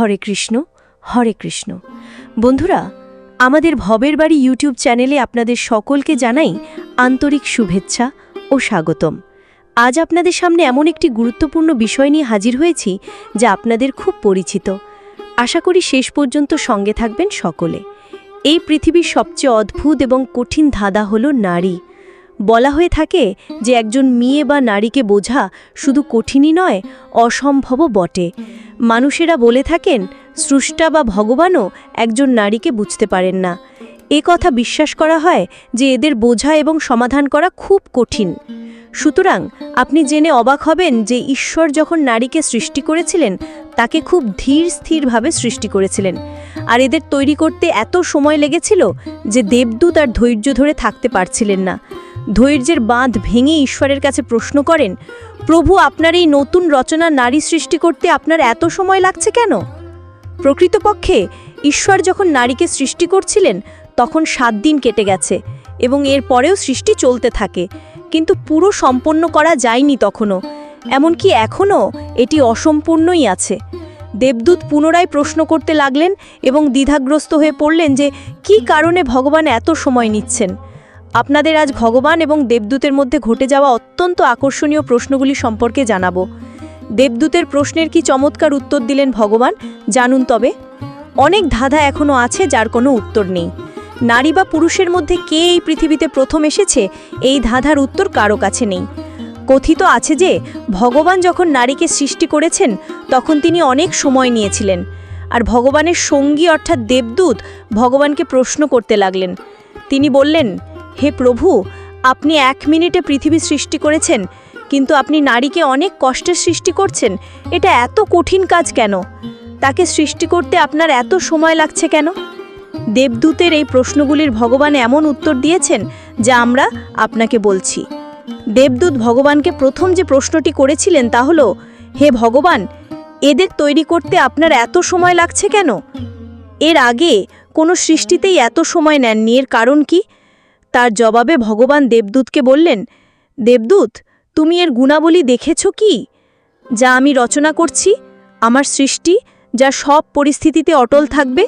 হরে কৃষ্ণ হরে কৃষ্ণ। বন্ধুরা, আমাদের ভবের বাড়ি ইউটিউব চ্যানেলে আপনাদের সকলকে জানাই আন্তরিক শুভেচ্ছা ও স্বাগতম। আজ আপনাদের সামনে এমন একটি গুরুত্বপূর্ণ বিষয় নিয়ে হাজির হয়েছি যা আপনাদের খুব পরিচিত। আশা করি শেষ পর্যন্ত সঙ্গে থাকবেন সকলে। এই পৃথিবীর সবচেয়ে অদ্ভুত এবং কঠিন ধাঁধা হল নারী। বলা হয়ে থাকে যে একজন মেয়ে বা নারীকে বোঝা শুধু কঠিনই নয়, অসম্ভবও বটে। মানুষেরা বলে থাকেন স্রষ্টা বা ভগবানও একজন নারীকে বুঝতে পারেন না। এ কথা বিশ্বাস করা হয় যে এদের বোঝা এবং সমাধান করা খুব কঠিন। সুতরাং আপনি জেনে অবাক হবেন যে ঈশ্বর যখন নারীকে সৃষ্টি করেছিলেন, তাকে খুব ধীর স্থিরভাবে সৃষ্টি করেছিলেন। আর এদের তৈরি করতে এত সময় লেগেছিল যে দেবদূত আর ধৈর্য ধরে থাকতে পারছিলেন না। ধৈর্যের বাঁধ ভেঙে ঈশ্বরের কাছে প্রশ্ন করেন, প্রভু, আপনার এই নতুন রচনা নারী সৃষ্টি করতে আপনার এত সময় লাগছে কেন? প্রকৃতপক্ষে, ঈশ্বর যখন নারীকে সৃষ্টি করছিলেন, তখন সাত দিন কেটে গেছে এবং এর পরেও সৃষ্টি চলতে থাকে, কিন্তু পুরো সম্পন্ন করা যায়নি তখনও। এমনকি এখনও এটি অসম্পূর্ণই আছে। দেবদূত পুনরায় প্রশ্ন করতে লাগলেন এবং দ্বিধাগ্রস্ত হয়ে পড়লেন যে, কী কারণে ভগবান এত সময় নিচ্ছেন? আপনাদের আজ ভগবান এবং দেবদূতের মধ্যে ঘটে যাওয়া অত্যন্ত আকর্ষণীয় প্রশ্নগুলি সম্পর্কে জানাব। দেবদূতের প্রশ্নের কি চমৎকার উত্তর দিলেন ভগবান? জানুন তবে। অনেক ধাঁধা এখনও আছে যার কোনো উত্তর নেই। নারী বা পুরুষের মধ্যে কে এই পৃথিবীতে প্রথম এসেছে? এই ধাঁধার উত্তর কারও কাছে নেই। কথিত আছে যে, ভগবান যখন নারীকে সৃষ্টি করেছেন, তখন তিনি অনেক সময় নিয়েছিলেন। আর ভগবানের সঙ্গী অর্থাৎ দেবদূত ভগবানকে প্রশ্ন করতে লাগলেন। তিনি বললেন হে প্রভু, আপনি এক মিনিটে পৃথিবী সৃষ্টি করেছেন, কিন্তু আপনি নারীকে অনেক কষ্টের সৃষ্টি করছেন, এটা এত কঠিন কাজ কেন? তাকে সৃষ্টি করতে আপনার এত সময় লাগছে কেন? দেবদূতের এই প্রশ্নগুলির ভগবান এমন উত্তর দিয়েছেন, যা আমরা আপনাকে বলছি। দেবদূত ভগবানকে প্রথম যে প্রশ্নটি করেছিলেন তা হলো, হে ভগবান, এদের তৈরি করতে আপনার এত সময় লাগছে কেন? এর আগে কোনো সৃষ্টিতেই এত সময় নেননি, এর কারণ কি? তার জবাবে ভগবান দেবদূতকে বললেন, দেবদূত, তুমি এর গুণাবলী দেখেছ কি? যা আমি রচনা করছি, আমার সৃষ্টি, যা সব পরিস্থিতিতে অটল থাকবে,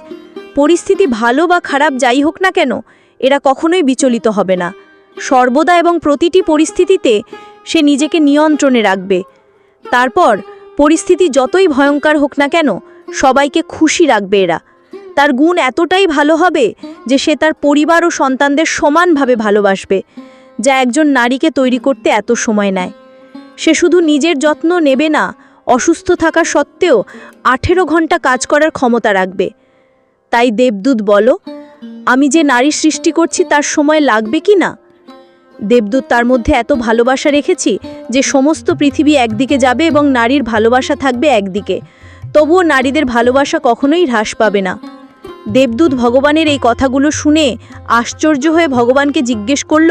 পরিস্থিতি ভালো বা খারাপ যাই হোক না কেন, এরা কখনোই বিচলিত হবে না। সর্বদা এবং প্রতিটি পরিস্থিতিতে সে নিজেকে নিয়ন্ত্রণে রাখবে। তারপর পরিস্থিতি যতই ভয়ঙ্কর হোক না কেন, সবাইকে খুশি রাখবে এরা। তার গুণ এতটাই ভালো হবে যে সে তার পরিবার ও সন্তানদের সমানভাবে ভালোবাসবে, যা একজন নারীকে তৈরি করতে এত সময় নেয়। সে শুধু নিজের যত্ন নেবে না, অসুস্থ থাকা সত্ত্বেও আঠেরো ঘণ্টা কাজ করার ক্ষমতা রাখবে। তাই দেবদূত বলো, আমি যে নারী সৃষ্টি করছি তার সময় লাগবে কি না? দেবদূত তার মধ্যে এত ভালোবাসা রেখেছি যে সমস্ত পৃথিবী একদিকে যাবে এবং নারীর ভালোবাসা থাকবে একদিকে। তবুও নারীদের ভালোবাসা কখনোই হ্রাস পাবে না। দেবদূত ভগবানের এই কথাগুলো শুনে আশ্চর্য হয়ে ভগবানকে জিজ্ঞেস করল,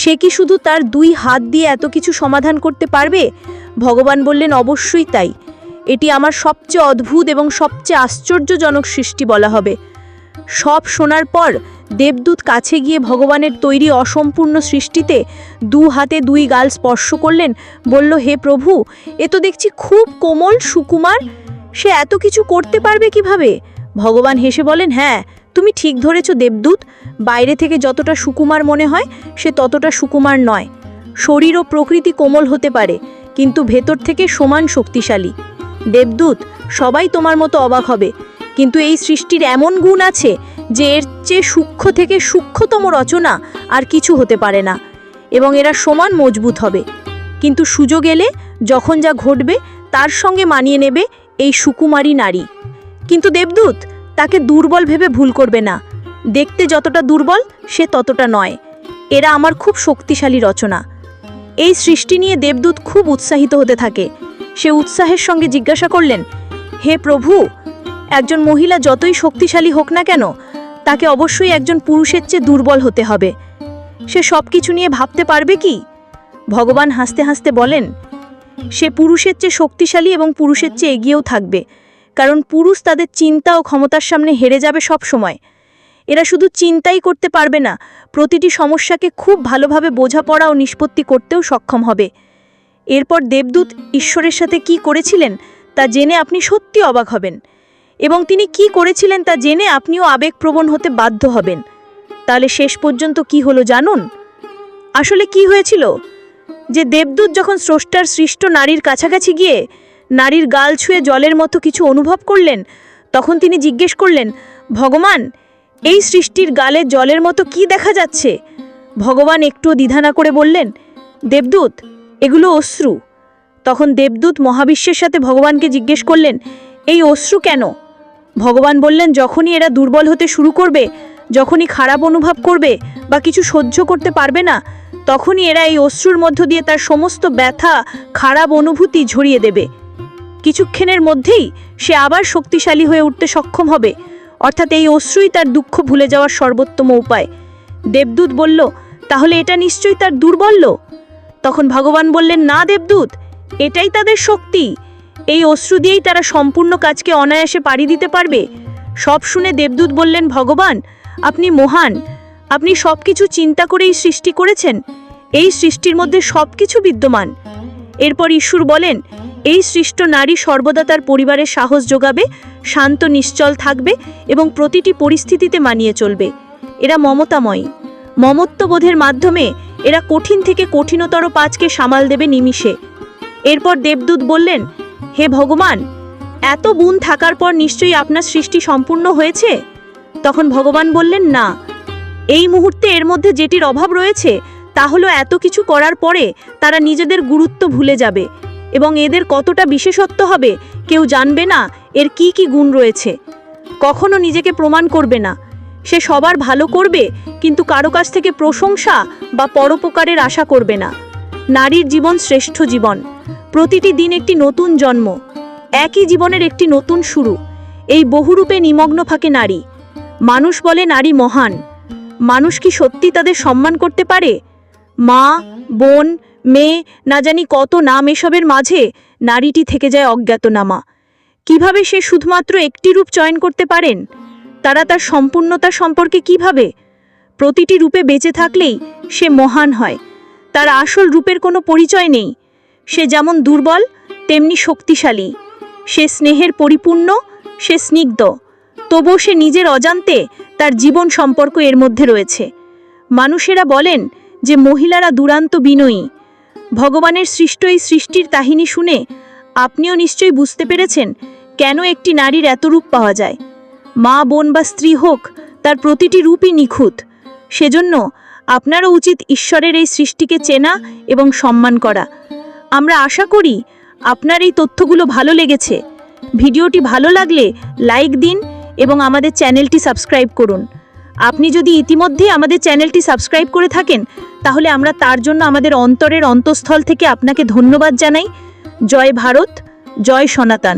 সে কি শুধু তার দুই হাত দিয়ে এত কিছু সমাধান করতে পারবে? ভগবান বললেন, অবশ্যই তাই। এটি আমার সবচেয়ে অদ্ভুত এবং সবচেয়ে আশ্চর্যজনক সৃষ্টি বলা হবে। সব শোনার পর দেবদূত কাছে গিয়ে ভগবানের তৈরি অসম্পূর্ণ সৃষ্টিতে দু হাতে দুই গাল স্পর্শ করলেন, বলল, হে প্রভু, এ তো দেখছি খুব কোমল সুকুমার। সে এত কিছু করতে পারবে কীভাবে? ভগবান হেসে বলেন হ্যাঁ তুমি ঠিক ধরেছ দেবদূত। বাইরে থেকে যতটা সুকুমার মনে হয়, সে ততটা সুকুমার নয়। শরীর ও প্রকৃতি কোমল হতে পারে, কিন্তু ভেতর থেকে সমান শক্তিশালী। দেবদূত, সবাই তোমার মতো অবাক হবে। কিন্তু এই সৃষ্টির এমন গুণ আছে যে এর চেয়ে সূক্ষ্ম থেকে সূক্ষ্মতম রচনা আর কিছু হতে পারে না, এবং এরা সমান মজবুত হবে। কিন্তু সুযোগ এলে যখন যা ঘটবে, তার সঙ্গে মানিয়ে নেবে এই সুকুমারী নারী। কিন্তু দেবদূত, তাকে দুর্বল ভেবে ভুল করবে না। দেখতে যতটা দুর্বল, সে ততটা নয়। এরা আমার খুব শক্তিশালী রচনা। এই সৃষ্টি নিয়ে দেবদূত খুব উৎসাহিত হতে থাকে। সে উৎসাহের সঙ্গে জিজ্ঞাসা করলেন, হে প্রভু, একজন মহিলা যতই শক্তিশালী হোক না কেন, তাকে অবশ্যই একজন পুরুষের চেয়ে দুর্বল হতে হবে। সে সব কিছু নিয়ে ভাবতে পারবে কি? ভগবান হাসতে হাসতে বলেন, সে পুরুষের চেয়ে শক্তিশালী এবং পুরুষের চেয়ে এগিয়েও থাকবে। কারণ পুরুষ তাদের চিন্তা ও ক্ষমতার সামনে হেরে যাবে সব সময়। এরা শুধু চিন্তাই করতে পারবে না, প্রতিটি সমস্যাকে খুব ভালোভাবে বোঝাপড়া ও নিষ্পত্তি করতেও সক্ষম হবে। এরপর দেবদূত ঈশ্বরের সাথে কি করেছিলেন তা জেনে আপনি সত্যি অবাক হবেন। এবং তিনি কি করেছিলেন তা জেনে আপনিও আবেগপ্রবণ হতে বাধ্য হবেন। তাহলে শেষ পর্যন্ত কি হলো জানুন? আসলে কি হয়েছিল? যে দেবদূত যখন স্রষ্টার সৃষ্ট নারীর কাছাকাছি গিয়ে নারীর গাল ছুঁয়ে জলের মতো কিছু অনুভব করলেন? তখন তিনি জিজ্ঞেস করলেন, ভগবান, এই সৃষ্টির গালে জলের মতো কি দেখা যাচ্ছে? ভগবান একটুও দ্বিধা না করে বললেন, দেবদূত, এগুলো অশ্রু। তখন দেবদূত মহাবিশ্বের সাথে ভগবানকে জিজ্ঞেস করলেন, এই অশ্রু কেন? ভগবান বললেন, যখনই এরা দুর্বল হতে শুরু করবে, যখনই খারাপ অনুভব করবে বা কিছু সহ্য করতে পারবে না, তখনই এরা এই অশ্রুর মধ্য দিয়ে তার সমস্ত ব্যথা, খারাপ অনুভূতি ঝরিয়ে দেবে। কিছুক্ষণের মধ্যেই সে আবার শক্তিশালী হয়ে উঠতে সক্ষম হবে। অর্থাৎ এই অশ্রুই তার দুঃখ ভুলে যাওয়ার সর্বোত্তম উপায়। দেবদূত বলল, তাহলে এটা নিশ্চয়ই তার দুর্বল্য তখন ভগবান বললেন, না দেবদূত, এটাই তাদের শক্তি। এই অশ্রু দিয়েই তারা সম্পূর্ণ কাজকে অনায়াসে পাড়ি দিতে পারবে। সব শুনে দেবদূত বললেন, ভগবান, আপনি মহান। আপনি সব কিছু চিন্তা করেই সৃষ্টি করেছেন। এই সৃষ্টির মধ্যে সব কিছু বিদ্যমান। এরপর ঈশ্বর বলেন এই সৃষ্ট নারী সর্বদা তার পরিবারের সাহস যোগাবে, শান্ত নিশ্চল থাকবে এবং প্রতিটি পরিস্থিতিতে মানিয়ে চলবে। এরা মমতাময়ী। মমত্ববোধের মাধ্যমে এরা কঠিন থেকে কঠিনতর পাঁচকে সামাল দেবে নিমিষে। এরপর দেবদূত বললেন, হে ভগবান, এত গুণ থাকার পর নিশ্চয়ই আপনার সৃষ্টি সম্পূর্ণ হয়েছে? তখন ভগবান বললেন, না। এই মুহূর্তে এর মধ্যে যেটির অভাব রয়েছে, তা হলো এত কিছু করার পরে তারা নিজেদের গুরুত্ব ভুলে যাবে। এবং এদের কতটা বিশেষত্ব হবে, কেউ জানবে না, এর কি কি গুণ রয়েছে। কখনো নিজেকে প্রমাণ করবে না। সে সবার ভালো করবে, কিন্তু কারও কাছ থেকে প্রশংসা বা পরোপকারের আশা করবে না। নারীর জীবন শ্রেষ্ঠ জীবন। প্রতিটি দিন একটি নতুন জন্ম। একই জীবনের একটি নতুন শুরু। এই বহুরূপে নিমগ্ন থাকে নারী। মানুষ বলে নারী মহান। মানুষ কি সত্যি তাদের সম্মান করতে পারে? মা, বোন মেয়ে না জানি কত নাম এসবের মাঝে নারীটি থেকে যায় অজ্ঞাতনামা। কীভাবে সে শুধুমাত্র একটি রূপ চয়ন করতে পারেন? তারা তার সম্পূর্ণতা সম্পর্কে কীভাবে? প্রতিটি রূপে বেঁচে থাকলেই সে মহান হয়। তার আসল রূপের কোনো পরিচয় নেই। সে যেমন দুর্বল, তেমনি শক্তিশালী। সে স্নেহের পরিপূর্ণ, সে স্নিগ্ধ। তবুও সে নিজের অজান্তে তার জীবন সম্পর্ক এর মধ্যে রয়েছে। মানুষেরা বলেন যে মহিলারা দুরান্ত বিনয়ী। ভগবানের সৃষ্ট এই সৃষ্টির কাহিনী শুনে আপনিও নিশ্চয়ই বুঝতে পেরেছেন কেন একটি নারীর এত রূপ পাওয়া যায়। মা, বোন বা স্ত্রী হোক, তার প্রতিটি রূপই নিখুঁত। সেজন্য আপনারও উচিত ঈশ্বরের এই সৃষ্টিকে চেনা এবং সম্মান করা। আমরা আশা করি আপনার এই তথ্যগুলো ভালো লেগেছে। ভিডিওটি ভালো লাগলে লাইক দিন এবং আমাদের চ্যানেলটি সাবস্ক্রাইব করুন। আপনি যদি ইতিমধ্যে আমাদের চ্যানেলটি সাবস্ক্রাইব করে থাকেন, তাহলে আমরা তার জন্য আমাদের অন্তরের অন্তঃস্থল থেকে আপনাকে ধন্যবাদ জানাই। জয় ভারত, জয় সনাতন।